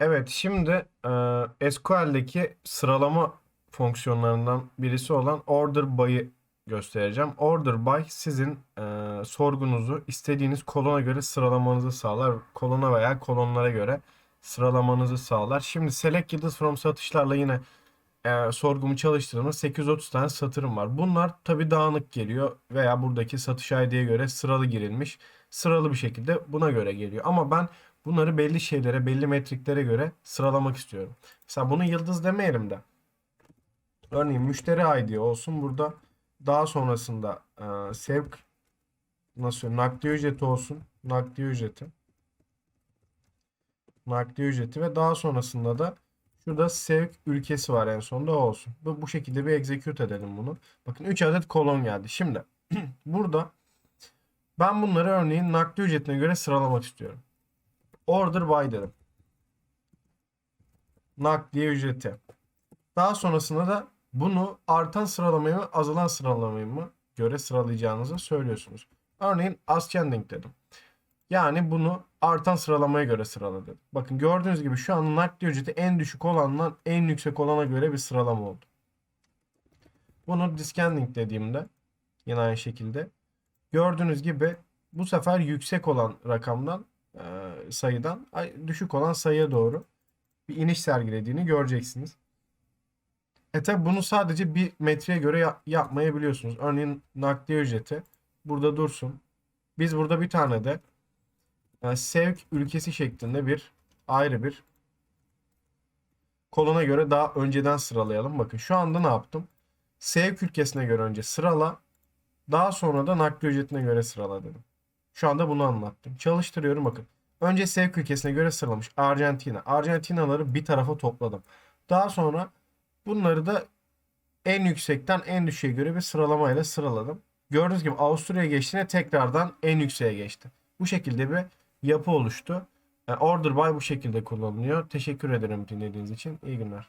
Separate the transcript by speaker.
Speaker 1: Evet, şimdi e, SQL'deki sıralama fonksiyonlarından birisi olan order by'ı göstereceğim. Order by sizin e, sorgunuzu istediğiniz kolona göre sıralamanızı sağlar. Kolona veya kolonlara göre sıralamanızı sağlar. Şimdi select yıldız from satışlarla yine e, sorgumu çalıştırdığımda 830 tane satırım var. Bunlar tabi dağınık geliyor veya buradaki satış ID'ye göre sıralı girilmiş. Sıralı bir şekilde buna göre geliyor. Ama ben bunları belli şeylere, belli metriklere göre sıralamak istiyorum. Mesela bunu yıldız demeyelim de. Örneğin müşteri ID olsun burada. Daha sonrasında e, sevk nasıl nakliye ücreti olsun. Nakliye ücreti. Nakliye ücreti ve daha sonrasında da şurada sevk ülkesi var en sonunda olsun. Bu, bu şekilde bir execute edelim bunu. Bakın 3 adet kolon geldi. Şimdi burada ben bunları örneğin nakliye ücretine göre sıralamak istiyorum. Order by dedim. Nakliye ücreti. Daha sonrasında da bunu artan sıralamayı mı azalan sıralamayı mı göre sıralayacağınızı söylüyorsunuz. Örneğin ascending dedim. Yani bunu artan sıralamaya göre sırala dedim. Bakın gördüğünüz gibi şu an nakliye ücreti en düşük olandan en yüksek olana göre bir sıralama oldu. Bunu descending dediğimde yine aynı şekilde gördüğünüz gibi bu sefer yüksek olan rakamdan e, sayıdan ay- düşük olan sayıya doğru bir iniş sergilediğini göreceksiniz. E tabi bunu sadece bir metreye göre ya- yapmayabiliyorsunuz. Örneğin nakliye ücreti burada dursun. Biz burada bir tane de e, sevk ülkesi şeklinde bir ayrı bir kolona göre daha önceden sıralayalım. Bakın şu anda ne yaptım? Sevk ülkesine göre önce sırala. Daha sonra da nakliye ücretine göre sırala dedim. Şu anda bunu anlattım. Çalıştırıyorum bakın. Önce sevk ülkesine göre sıralamış. Arjantina. Arjantinaları bir tarafa topladım. Daha sonra bunları da en yüksekten en düşüğe göre bir sıralamayla sıraladım. Gördüğünüz gibi Avusturya'ya geçtiğinde tekrardan en yükseğe geçti. Bu şekilde bir yapı oluştu. Yani order by bu şekilde kullanılıyor. Teşekkür ederim dinlediğiniz için. İyi günler.